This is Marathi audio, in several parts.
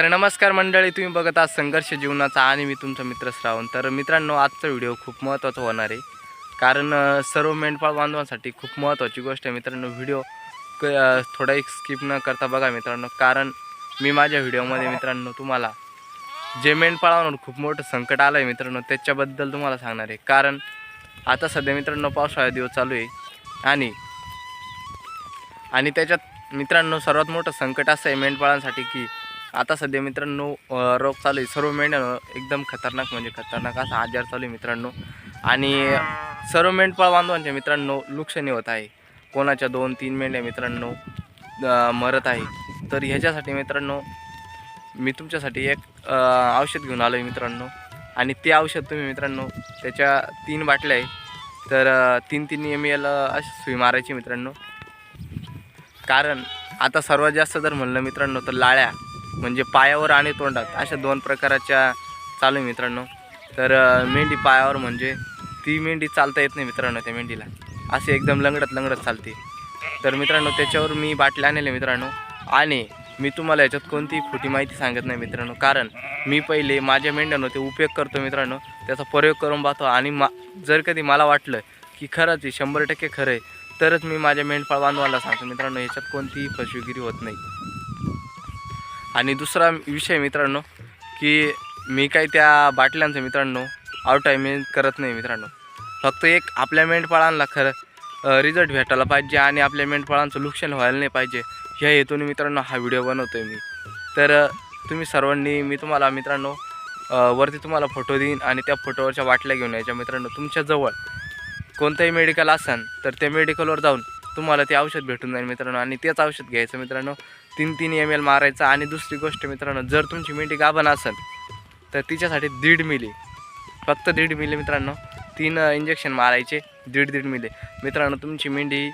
तर नमस्कार मंडळी तुम्ही बघत आहात संघर्ष जीवनाचा आणि मी तुमचा मित्र श्रावण. तर मित्रांनो आजचा व्हिडिओ खूप महत्त्वाचा होणार आहे. कारण सर्व मेंढपाळ बांधवांसाठी खूप महत्त्वाची गोष्ट आहे मित्रांनो. व्हिडिओ क थोडा एक स्किप न करता बघा मित्रांनो. कारण मी माझ्या व्हिडिओमध्ये मित्रांनो तुम्हाला जे मेंढपाळांवर खूप मोठं संकट आलं आहे मित्रांनो त्याच्याबद्दल तुम्हाला सांगणार आहे. कारण आता सध्या मित्रांनो पावसाळा दिवस चालू आहे. आणि आणि त्याच्यात मित्रांनो सर्वात मोठं संकट असं आहे मेंढपाळांसाठी की आता सध्या मित्रांनो रोग चालू आहे. सर्व मेंढ्यानं एकदम खतरनाक म्हणजे खतरनाक असा आजार चालू आहे मित्रांनो. आणि सर्व मेंढपाळ बांधवांच्या मित्रांनो नुकसानी होत आहे. कोणाच्या दोन तीन मेंढ्या मित्रांनो मरत आहे. तर ह्याच्यासाठी मित्रांनो मी तुमच्यासाठी एक औषध घेऊन आलो आहे मित्रांनो. आणि ते औषध तुम्ही मित्रांनो त्याच्या तीन बाटल्या आहे. तर तीन तीन एम एल अशी सुई मारायची मित्रांनो. कारण आता सर्वात जास्त जर म्हणलं मित्रांनो तर लाळ्या. म्हणजे पायावर आणि तोंडात अशा दोन प्रकाराच्या चालू मित्रांनो. तर मेंढी पायावर म्हणजे ती मेंढी चालता येत नाही मित्रांनो त्या मेंढीला. असे एकदम लंगडत लंगडत चालते. तर मित्रांनो त्याच्यावर मी बाटल्या आणले मित्रांनो. आणि मी तुम्हाला याच्यात कोणतीही खोटी माहिती सांगत नाही मित्रांनो. कारण मी पहिले माझ्या मेंढ्यानं ते उपयोग करतो मित्रांनो. त्याचा प्रयोग करून पाहतो. आणि मा जर कधी मला वाटलं की खरंच आहे शंभर टक्के खरं आहे तरच मी माझ्या मेंढपाळ बांधवाला सांगतो मित्रांनो. याच्यात कोणतीही फसवेगिरी होत नाही. आणि दुसरा विषय मित्रांनो की मी काही त्या बाटल्यांचं मित्रांनो आउटटायमिंग करत नाही मित्रांनो. फक्त एक आपल्या मेंढपाळांना खरं रिझल्ट भेटायला पाहिजे आणि आपल्या मेंढपाळांचं नुकसान व्हायला नाही पाहिजे ह्या हेतूने मित्रांनो हा व्हिडिओ बनवतो आहे मी. तर तुम्ही सर्वांनी मी तुम्हाला मित्रांनो वरती तुम्हाला फोटो देईन आणि त्या फोटोवरच्या बाटल्या घेऊन यायच्या मित्रांनो तुमच्याजवळ कोणतंही मेडिकल असेल तर त्या मेडिकलवर जाऊन तुम्हाला ते औषध भेटून जाईल मित्रांनो. आणि तेच औषध घ्यायचं मित्रांनो. तीन तीन एम एल मारायचं आणि दुसरी गोष्ट मित्रांनो जर तुमची मेंढी गाभण असेल तर तिच्यासाठी दीड मिली. फक्त दीड मिली मित्रांनो. तीन इंजेक्शन मारायचे दीड दीड मिली. मित्रांनो तुमची मेंढी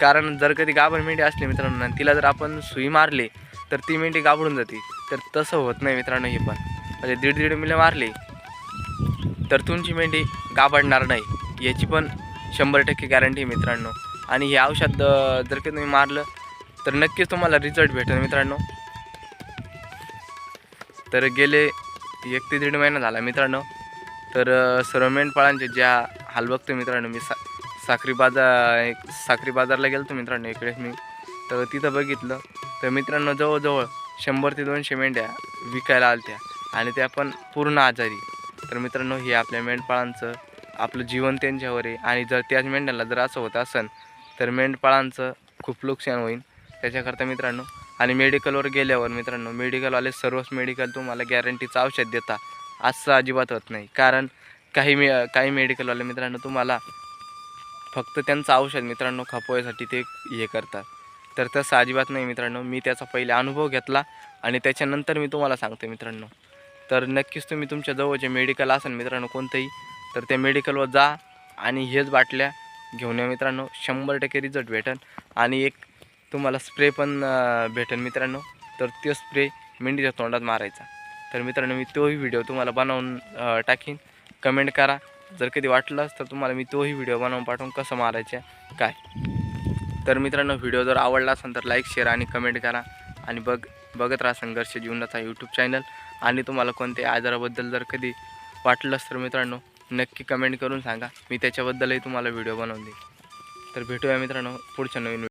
कारण जर कधी गाभण मेंढी असली मित्रांनो आणि तिला जर आपण सुई मारली तर ती मेंढी गाभडून जाते. तर तसं होत नाही मित्रांनो हे पण. म्हणजे दीड दीड मिली मारली तर तुमची मेंढी गाभडणार नाही. याची पण शंभर टक्के गॅरंटी आहे मित्रांनो. आणि हे औषध जर का तुम्ही मारलं तर नक्कीच तुम्हाला रिझल्ट भेटेल मित्रांनो. तर गेले एक ते दीड महिना झाला मित्रांनो. तर सर्व मेंढपाळांचे ज्या हाल बघतो मित्रांनो मी सा साखरी बाजार एक साखरी बाजारला गेलो मित्रांनो इकडे मी. तर तिथं बघितलं तर मित्रांनो जवळजवळ शंभर ते दोनशे मेंढ्या विकायला आलत्या आणि त्या पण पूर्ण आजारी. तर मित्रांनो हे आपल्या मेंढपाळांचं आपलं जीवन त्यांच्यावर आहे आणि जर त्याच मेंढ्याला जर असं होत असेल तर मेंढपाळांचं खूप नुकसान होईल त्याच्याकरता मित्रांनो आणि मेडिकलवर गेल्यावर मित्रांनो मेडिकलवाले सर्वच मेडिकल तुम्हाला गॅरंटीचं औषध देता असं अजिबात होत नाही. कारण काही मे काही मेडिकलवाले मित्रांनो तुम्हाला फक्त त्यांचं औषध मित्रांनो खपवायसाठी ते हे करतात. तर तसं अजिबात नाही मित्रांनो. मी त्याचा पहिले अनुभव घेतला आणि त्याच्यानंतर मी तुम्हाला सांगतो मित्रांनो. तर नक्कीच तुम्ही तुमच्या जवळचे मेडिकल असेल मित्रांनो कोणतंही तर त्या मेडिकलवर जा आणि हेच बाटल्या घेऊन या मित्रांनो. शंभर टक्के रिझल्ट भेटेल आणि एक तुम्हाला स्प्रे पण भेटेल मित्रांनो. तर तो स्प्रे मेंढीच्या तोंडात मारायचा. तर मित्रांनो मी तोही व्हिडिओ तुम्हाला बनवून टाकीन. कमेंट करा. जर कधी वाटलंच तर तुम्हाला मी तोही व्हिडिओ बनवून पाठवून कसं मारायचं काय. तर मित्रांनो व्हिडिओ जर आवडला असेल तर लाईक शेअर आणि कमेंट करा. आणि बघ बघत राहा संघर्ष जीवनाचा यूट्यूब चॅनल आणि तुम्हाला कोणत्या आजाराबद्दल जर कधी वाटलंच तर मित्रांनो नक्की कमेंट करून सांगा. मी त्याच्याबद्दलही तुम्हाला व्हिडिओ बनवून देईन. तर भेटूया मित्रांनो पुढच्या नवीन